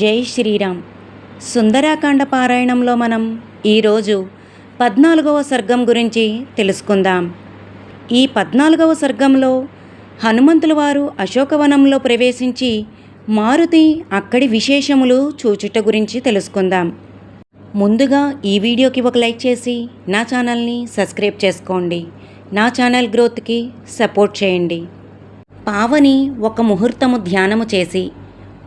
జై శ్రీరామ్. సుందరాకాండ పారాయణంలో మనం ఈరోజు పద్నాలుగవ సర్గం గురించి తెలుసుకుందాం. ఈ పద్నాలుగవ సర్గంలో హనుమంతుల వారు అశోకవనంలో ప్రవేశించి మారుతి అక్కడి విశేషములు చూచుట గురించి తెలుసుకుందాం. ముందుగా ఈ వీడియోకి ఒక లైక్ చేసి నా ఛానల్ని సబ్స్క్రైబ్ చేసుకోండి. నా ఛానల్ గ్రోత్కి సపోర్ట్ చేయండి. పావని ఒక ముహూర్తము ధ్యానము చేసి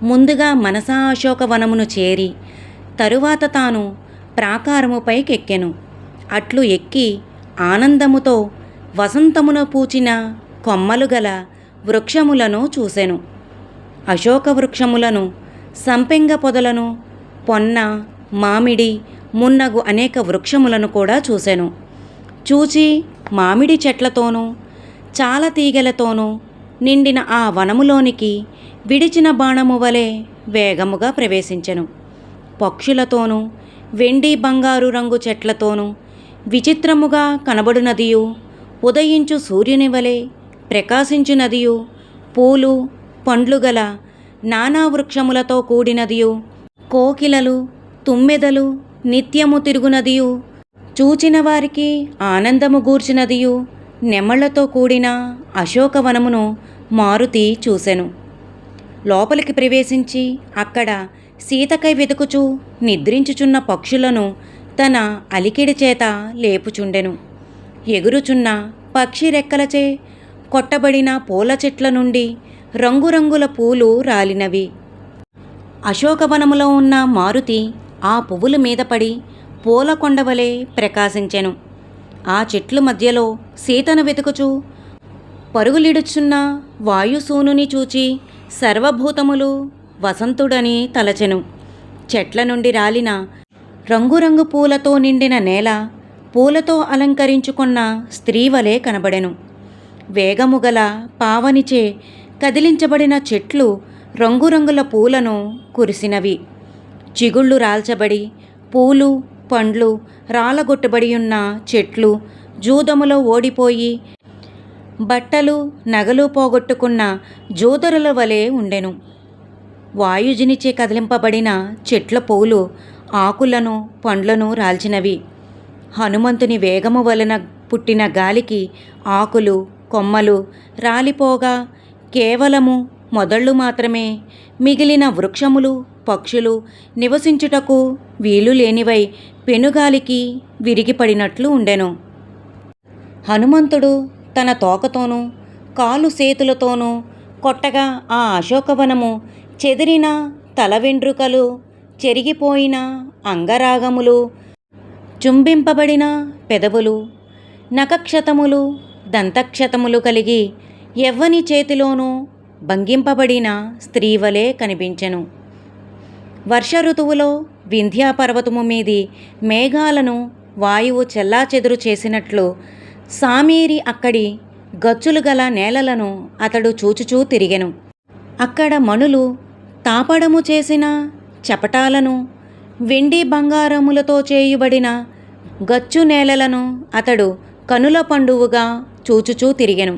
ముందుగా మనసా అశోకవనమును చేరి తరువాత తాను ప్రాకారముపైకెక్కెను అట్లు ఎక్కి ఆనందముతో వసంతమున పూచిన కొమ్మలు గల వృక్షములను చూసెను. అశోక వృక్షములను సంపెంగ పొదలను పొన్న మామిడి మున్నగు అనేక వృక్షములను కూడా చూశాను చూచి మామిడి చెట్లతోనూ చాలా తీగలతోనూ నిండిన ఆ వనములోనికి విడిచిన బాణము వలె వేగముగా ప్రవేశించెను. పక్షులతోనూ వెండి బంగారు రంగు చెట్లతోనూ విచిత్రముగా కనబడునదియు ఉదయించు సూర్యుని వలె ప్రకాశించునదియు పూలు పండ్లు గల నానా వృక్షములతో కూడినదియు కోకిలలు తుమ్మెదలు నిత్యము తిరుగునదియు చూచిన వారికి ఆనందము గూర్చినదియు నెమళ్ళతో కూడిన అశోకవనమును మారుతి చూసెను. లోపలికి ప్రవేశించి అక్కడ సీతకై వెతుకుచూ నిద్రించుచున్న పక్షులను తన అలికిడి చేత లేపుచుండెను. ఎగురుచున్న పక్షి రెక్కలచే కొట్టబడిన పూల చెట్ల నుండి రంగురంగుల పూలు రాలినవి. అశోకవనములో ఉన్న మారుతి ఆ పువ్వుల మీద పడి పూల కొండవలే ప్రకాశించెను. ఆ చెట్లు మధ్యలో సీతను వెతుకుచు పరుగులిడుచున్న వాయుసూనుని చూచి సర్వభూతములు వసంతుడని తలచెను. చెట్ల నుండి రాలిన రంగురంగు పూలతో నిండిన నేల పూలతో అలంకరించుకున్న స్త్రీవలే కనబడెను. వేగముగల పావనిచే కదిలించబడిన చెట్లు రంగురంగుల పూలను కురిసినవి. చిగుళ్ళు రాల్చబడి పూలు పండ్లు రాలగొట్టబడి ఉన్న చెట్లు జూదములో ఓడిపోయి బట్టలు నగలు పోగొట్టుకున్న జోదరుల వలె ఉండెను. వాయుజునిచే కదిలింపబడిన చెట్ల పూలు ఆకులను పండ్లను రాల్చినవి. హనుమంతుని వేగము వలన పుట్టిన గాలికి ఆకులు కొమ్మలు రాలిపోగా కేవలము మొదళ్ళు మాత్రమే మిగిలిన వృక్షములు పక్షులు నివసించుటకు వీలు లేనివై పెనుగాలికి విరిగిపడినట్లు ఉండెను. హనుమంతుడు తన తోకతోనూ కాలు సేతులతోనూ కొట్టగా ఆ అశోకవనము చెదిరిన తల వెండ్రుకలు చెరిగిపోయిన అంగరాగములు చుంబింపబడిన పెదవులు నఖక్షతములు దంతక్షతములు కలిగి ఎవ్వని చేతిలోనూ భంగింపబడిన స్త్రీవలే కనిపించెను. వర్ష ఋతువులో వింధ్యాపర్వతము మీది మేఘాలను వాయువు చెల్లాచెదురు చేసినట్లు సామీరి అక్కడి గచ్చులు గల నేలలను అతడు చూచుచూ తిరిగెను. అక్కడ మణులు తాపడము చేసిన చపటాలను వెండి బంగారములతో చేయుబడిన గచ్చు నేలలను అతడు కనుల పండువుగా చూచుచూ తిరిగెను.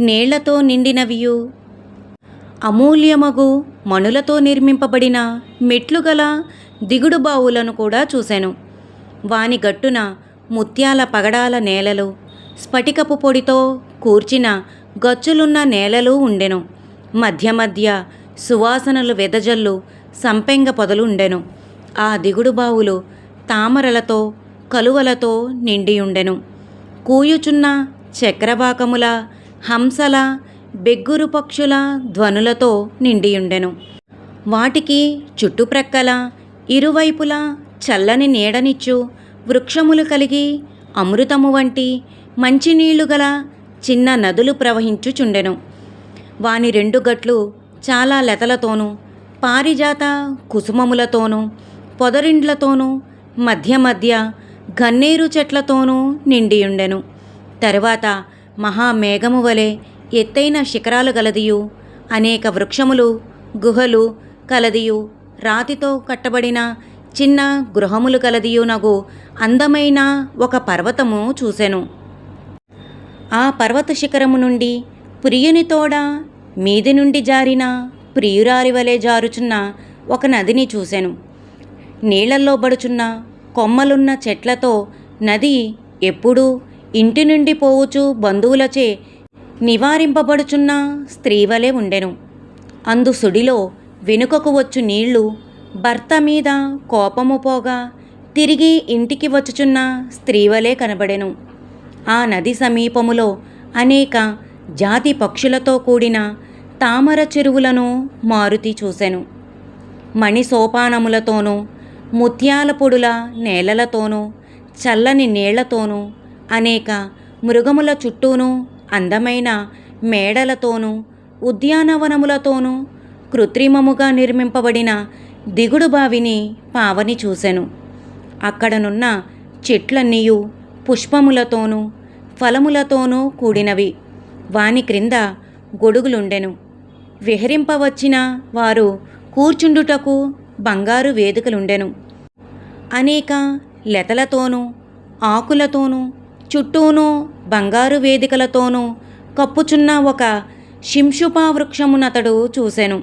నీళ్ళతో నిండినవియు అమూల్యమగు మణులతో నిర్మింపబడిన మెట్లు గల దిగుడు బావులను కూడా చూశాను. వాని గట్టున ముత్యాల పగడాల నేలలు స్ఫటికపు పొడితో కూర్చిన గచ్చులున్న నేలలు ఉండెను. మధ్య మధ్య సువాసనలు వెదజల్లు సంపెంగ పొదలు ఉండెను. ఆ దిగుడు బావులు తామరలతో కలువలతో నిండి ఉండెను. కూయుచున్న చక్రవాకముల హంసల బెగ్గురు పక్షుల ధ్వనులతో నిండియుండెను. వాటికి చుట్టుప్రక్కల ఇరువైపులా చల్లని నీడనిచ్చు వృక్షములు కలిగి అమృతము వంటి మంచినీళ్ళు గల చిన్న నదులు ప్రవహించుచుండెను. వాని రెండు గట్లు చాలా లతలతోనూ పారిజాత కుసుమములతోనూ పొదరిండ్లతోనూ మధ్య మధ్య గన్నేరు చెట్లతోనూ నిండియుండెను. తరువాత మహామేఘము వలె ఎత్తైన శిఖరాలు గలదియు. అనేక వృక్షములు గుహలు కలదియు. రాతితో కట్టబడిన చిన్న గృహములు కలదియునగు అందమైన ఒక పర్వతము చూసెను. ఆ పర్వత శిఖరము నుండి ప్రియుని తోడ మీది నుండి జారిన ప్రియురారి వలె జారుచున్న ఒక నదిని చూశాను నీళ్ళల్లో బడుచున్న కొమ్మలున్న చెట్లతో నది ఎప్పుడూ ఇంటి నుండి పోవుచు బంధువులచే నివారింపబడుచున్న స్త్రీవలే ఉండెను. అందు సుడిలో వెనుకకు వచ్చు నీళ్ళు భర్త మీద కోపము పోగా తిరిగి ఇంటికి వచ్చుచున్న స్త్రీవలే కనబడెను. ఆ నది సమీపములో అనేక జాతి పక్షులతో కూడిన తామర చెరువులను మారుతి చూసెను. మణి సోపానములతోనూ ముత్యాల పొడుల నేలలతోనూ చల్లని నీళ్ళతోనూ అనేక మృగముల చుట్టూనూ అందమైన మేడలతోనూ ఉద్యానవనములతోనూ కృత్రిమముగా నిర్మింపబడిన దిగుడు బావిని పావని చూసెను. అక్కడనున్న చెట్లన్నీయు పుష్పములతోనూ ఫలములతోనూ కూడినవి. వాని క్రింద గొడుగులుండెను. విహరింపవచ్చిన వారు కూర్చుండుటకు బంగారు వేదికలుండెను. అనేక లతలతోనూ ఆకులతోనూ చుట్టూనూ బంగారు వేదికలతోనూ కప్పుచున్న ఒక శింషుపా వృక్షమునతడు చూశాను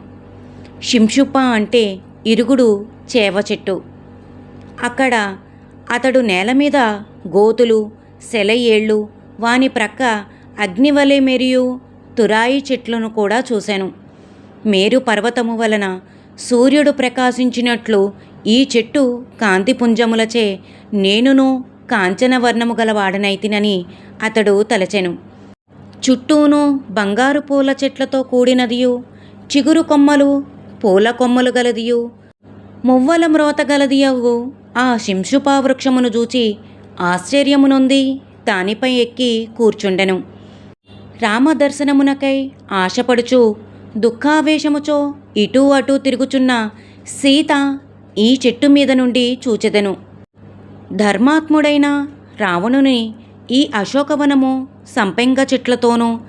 శింషుప అంటే ఇరుగుడు చేవ చెట్టు. అక్కడ అతడు నేల మీద గోతులు సెలయేళ్ళు వాని ప్రక్క అగ్నివలె మెరియు తురాయి చెట్లను కూడా చూశాను మేరు పర్వతము వలన సూర్యుడు ప్రకాశించినట్లు ఈ చెట్టు కాంతిపుంజములచే నేనును కాంచనవర్ణము గలవాడనైతినని అతడు తలచెను. చుట్టూను బంగారు పూల చెట్లతో కూడినదియు చిగురు కొమ్మలు పూల కొమ్మలు గలదియు మువ్వల మ్రోత గలదియవు ఆ శింషుపా వృక్షమును చూచి ఆశ్చర్యమునొంది దానిపై ఎక్కి కూర్చుండెను. రామదర్శనమునకై ఆశపడుచు దుఃఖావేశముచో ఇటూ అటూ తిరుగుచున్న సీత ఈ చెట్టు మీద నుండి చూచెదను. ధర్మాత్ముడైన రావణుని ఈ అశోకవనము సంపెంగ చెట్లతోనూ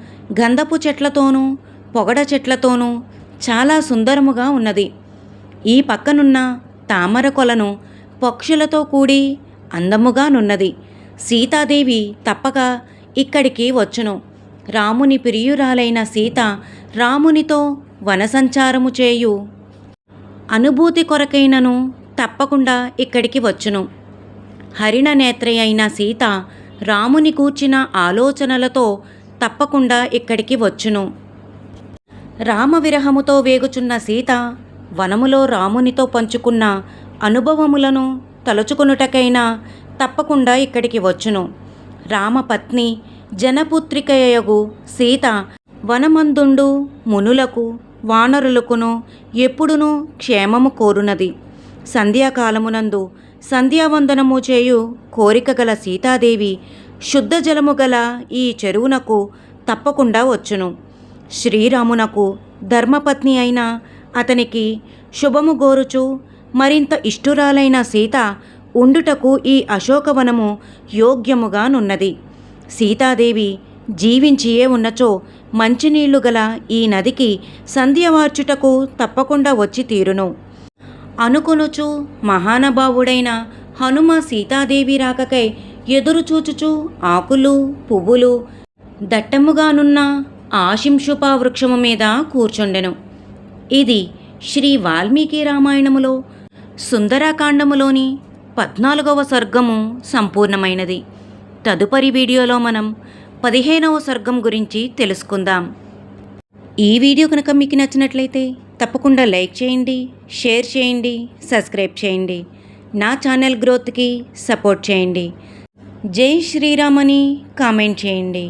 గంధపు చెట్లతోనూ పొగడ చెట్లతోనూ చాలా సుందరముగా ఉన్నది. ఈ పక్కనున్న తామర కొలను పక్షులతో కూడి అందముగానున్నది సీతాదేవి తప్పక ఇక్కడికి వచ్చును. రాముని ప్రియురాలైన సీత రామునితో వనసంచారము చేయు. అనుభూతి కొరకైనను తప్పకుండా ఇక్కడికి వచ్చును. హరిణ నేత్రి అయిన సీత రాముని కూర్చిన ఆలోచనలతో తప్పకుండా ఇక్కడికి వచ్చును. రామ విరహముతో వేగుచున్న సీత వనములో రామునితో పంచుకున్న అనుభవములను తలుచుకొనుటకైనా తప్పకుండా ఇక్కడికి వచ్చును. రామపత్ని జనపుత్రికయగు సీత వనమందుండు మునులకు వానరులకును ఎప్పుడునూ క్షేమము కోరునది. సంధ్యాకాలమునందు సంధ్యావందనము చేయు కోరిక గల సీతాదేవి శుద్ధ జలము గల ఈ చెరువునకు తప్పకుండా వచ్చును. శ్రీరామునకు ధర్మపత్ని అయిన అతనికి శుభము గోరుచు మరింత ఇష్టురాలైన సీత ఉండుటకు ఈ అశోకవనము యోగ్యముగానున్నది సీతాదేవి జీవించియే ఉన్నచో మంచినీళ్ళు గల ఈ నదికి సంధ్యవార్చుటకు తప్పకుండా వచ్చి తీరును. అనుకొనుచు మహానుభావుడైన హనుమ సీతాదేవి రాకకై ఎదురుచూచుచు ఆకులు పువ్వులు దట్టముగానున్న ఆశింషుపా వృక్షము మీద కూర్చుండెను. ఇది శ్రీ వాల్మీకి రామాయణములో సుందరకాండములోని పద్నాలుగవ సర్గము సంపూర్ణమైనది. తదుపరి వీడియోలో మనం పదిహేనవ సర్గం గురించి తెలుసుకుందాం. ఈ వీడియో కనుక మీకు నచ్చినట్లయితే తప్పకుండా లైక్ చేయండి షేర్ చేయండి సబ్స్క్రైబ్ చేయండి. నా ఛానల్ గ్రోత్కి సపోర్ట్ చేయండి. జై శ్రీరామ్ అని కామెంట్ చేయండి.